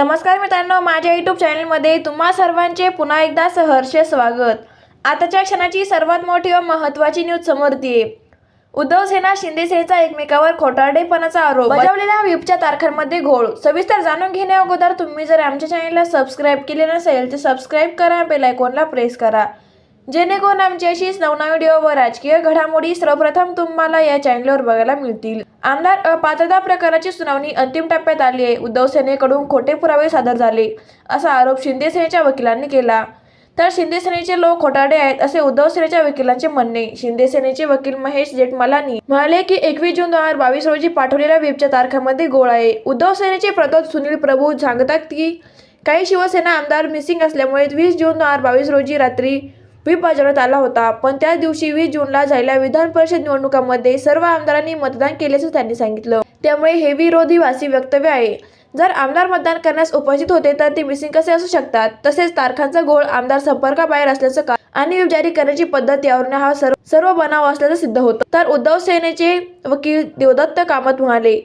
नमस्कार मित्रांनो माझ्या यूट्यूब चॅनलमध्ये तुम्हा सर्वांचे पुन्हा एकदा सहर्ष स्वागत. आताच्या क्षणाची सर्वात मोठी व महत्त्वाची न्यूज समोर येते. उद्धव सेना शिंदे सेनेचा एकमेकावर खोटारडेपणाचा आरोप. बजावलेल्या व्हिपच्या तारखांमध्ये घोळ. सविस्तर जाणून घेण्या अगोदर तुम्ही जर आमच्या चॅनलला सबस्क्राईब केले नसेल तर सबस्क्राईब करा बेल आयकॉनला प्रेस करा. जेणेकरून आमची अशीच नवनवी व्हिडिओ व राजकीय घडामोडी सर्वप्रथम तुम्हाला या चॅनलवर बघायला मिळतील. आमदार अपात्रता प्रकाराची सुनावणी अंतिम टप्प्यात आली आहे. उद्धव सेनेकडून खोटे पुरावे सादर झाले असा आरोप शिंदे सेनेच्या वकिलांनी केला. तर शिंदे सेनेचे लोक खोटाडे आहेत असे उद्धव सेनेच्या वकिलांचे म्हणणे. शिंदे सेनेचे वकील महेश जेठमलानी म्हणाले की एकवीस जून दोन हजार बावीस रोजी पाठवलेल्या वेबच्या तारखेमध्ये गोळ आहे. उद्धव सेनेचे प्रतोद सुनील प्रभू सांगतात की काही शिवसेना आमदार मिसिंग असल्यामुळे वीस जून दोन हजार बावीस रोजी रात्री व्हीप बजावण्यात आला होता. पण त्याच दिवशी वीस जूनला झालेल्या विधान परिषद निवडणुकांमध्ये सर्व आमदारांनी मतदान केल्याचं त्यांनी सांगितलं. त्यामुळे हे विरोधीवासी वक्तव्य आहे. जर आमदार मतदान करण्यास उपस्थित होते तर ते मिसिंग कसे असू शकतात? तसेच तारखांचा गोळ आमदार संपर्काबाहेर असल्याचं का? आणि व्हीप जारी करण्याची पद्धत यावरून हा सर्व सर्व बनाव असल्याचं सिद्ध होतं. तर उद्धव सेनेचे वकील देवदत्त कामत म्हणाले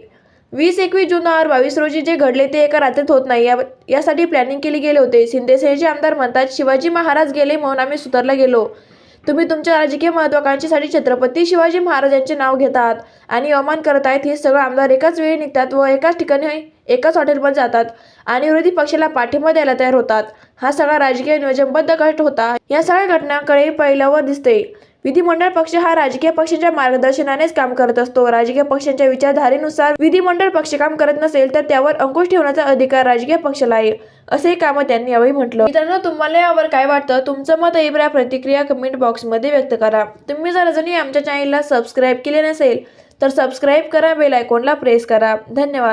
वीस एकवीस जून दोन बावीस रोजी जे घडले ते एका रात्रीत होत नाही. यासाठी प्लॅनिंग केली गेले होते. शिंदेसेनेचे आमदार म्हणतात शिवाजी महाराज गेले म्हणून आम्ही सुधारला गेलो. तुम्ही तुमच्या राजकीय महत्वाकांक्षेसाठी छत्रपती शिवाजी महाराजांचे नाव घेतात आणि अवमान करत आहेत. हे सगळं आमदार एकाच वेळी निघतात व एकाच ठिकाणी एकाच हॉटेलमध्ये जातात आणि विरोधी पक्षाला पाठिंबा द्यायला तयार होतात. हा सगळा राजकीय नियोजनबद्ध गट होता. या सगळ्या घटनांकडे पहिल्यावर दिसते. विधिमंडळ पक्ष हा राजकीय पक्षांच्या मार्गदर्शनानेच काम करत असतो. राजकीय पक्षांच्या विचारधारेनुसार विधिमंडळ पक्ष काम करत नसेल तर त्यावर अंकुश ठेवण्याचा अधिकार राजकीय पक्षाला आहे असे काम त्यांनी यावेळी म्हटलं. मित्रांनो तुम्हाला यावर काय वाटतं? तुमचं मत इब्रा प्रतिक्रिया कमेंट बॉक्समध्ये व्यक्त करा. तुम्ही जर अजूनही आमच्या चॅनलला सबस्क्राईब केले नसेल तर सबस्क्राईब करा बेल आयकॉनला प्रेस करा. धन्यवाद.